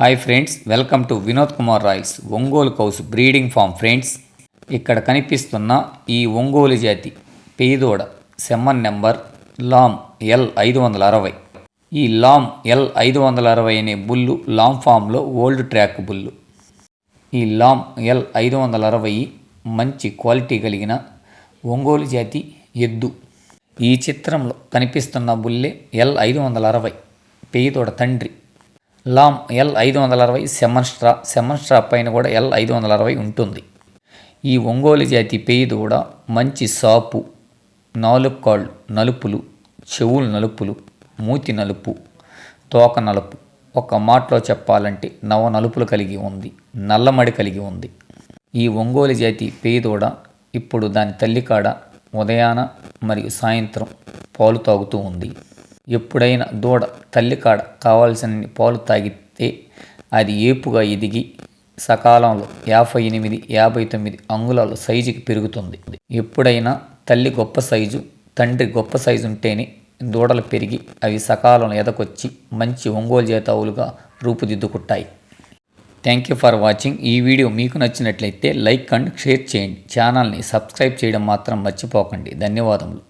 Hi friends welcome to Vinod Kumar royals Ongole cows breeding farm friends ఇక్కడ కనిపిస్తున్న ఈ ఒంగోలు జాతి పేదోడ సెమ్మన్ నెంబర్ లామ్ ఎల్ ఐదు వందల అరవై. ఈ లామ్ ఎల్ ఐదు వందల అరవై అనే బుల్లు లామ్ ఫామ్లో ఓల్డ్ ట్రాక్ బుల్లు. ఈ లామ్ ఎల్ ఐదు వందల అరవై మంచి క్వాలిటీ కలిగిన ఒంగోలు జాతి ఎద్దు. ఈ చిత్రంలో కనిపిస్తున్న బుల్లే ఎల్ ఐదు వందల అరవై పేదోడ తండ్రి. లామ్ ఎల్ ఐదు వందల అరవై సెమన్స్ట్రా సెమన్స్ట్రా పైన కూడా ఎల్ ఐదు వందల అరవై ఉంటుంది. ఈ ఒంగోలు జాతి పేయి దూడ మంచి సాపు నాలుగు కాళ్ళు నలుపులు చెవులు నలుపులు మూతి నలుపు తోక నలుపు. ఒక మాటలో చెప్పాలంటే నవ నలుపులు కలిగి ఉంది నల్లమడి కలిగి ఉంది. ఈ ఒంగోలు జాతి పేయి ఇప్పుడు దాని తల్లి కాడ ఉదయాన మరియు సాయంత్రం పాలు తాగుతూ ఉంది. ఎప్పుడైనా దూడ తల్లి కాడ కావాల్సిన పాలు తాగితే అది ఏపుగా ఎదిగి సకాలంలో యాభై ఎనిమిది యాభై తొమ్మిది అంగుళాల సైజుకి పెరుగుతుంది. ఎప్పుడైనా తల్లి గొప్ప సైజు తండ్రి గొప్ప సైజు ఉంటేనే దూడలు పెరిగి అవి సకాలంలో ఎదకొచ్చి మంచి ఒంగోలు జాతావులుగా రూపుదిద్దుకుంటాయి. థ్యాంక్ యూ ఫర్ వాచింగ్ ఈ వీడియో మీకు నచ్చినట్లయితే లైక్ అండ్ షేర్ చేయండి. ఛానల్ని సబ్స్క్రైబ్ చేయడం మాత్రం మర్చిపోకండి. ధన్యవాదములు.